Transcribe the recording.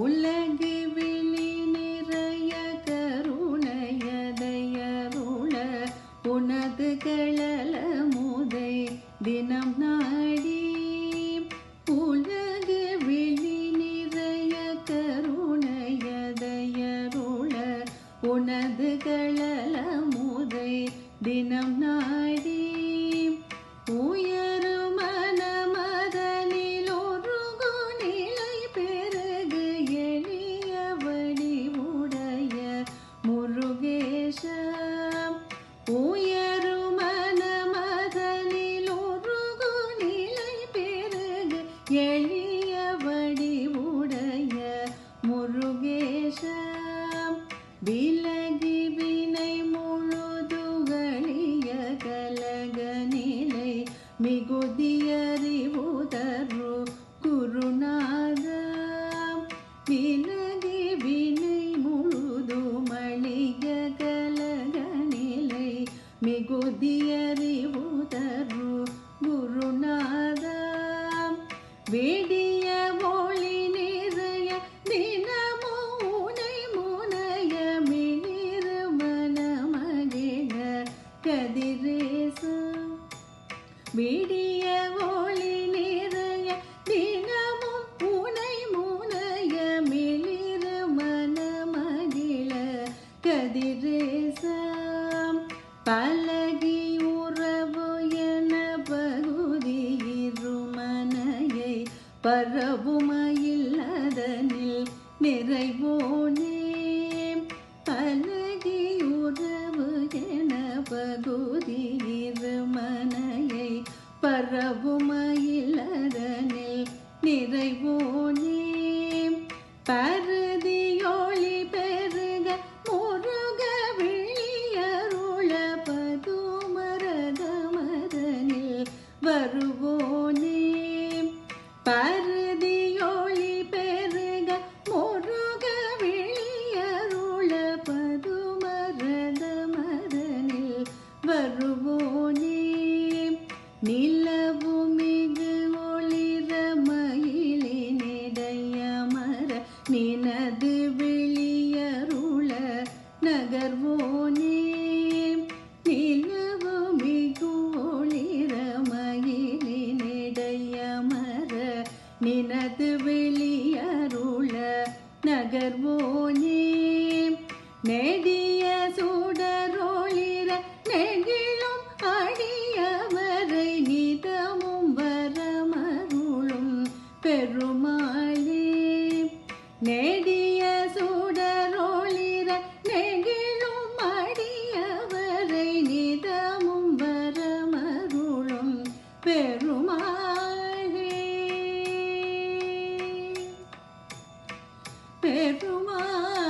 உலகு உயரும் மனமதனில் ஒரு நிலை பெருகு எளிய வடிவுடைய முருகேஷ விலகி வினை முழுதுகளிய கலக நிலை மிகுதியறிவுதரு குருநாத மிகுதியறிவுதரு குருநாத விடிய ஒளி நிறைய தினமோ உனை முனைய மிளிரு மனமகிழ கதிரேசம் விடிய பலகி உறவு என பகுதி இருமனையை பரவுமையில்லதனில் நிறைவோனே. பலகி உறவு என பகுதி இருமனையை பரவுமையில்லதனில் நிறைவோனே. பர வருவோனே நிலவு மிகு ஒளிர மயிலினிடையமர நினது வெளியருள நகர்வோனே. நிலவு மிகு ஒளிர மயிலினிடையமர நினது வெளியருள நகர்வோ நெடிய சுடரோளிர நெகிழும் அடியவரை நிதமும் வரமருளும் பெருமாளே. பெருமாள்.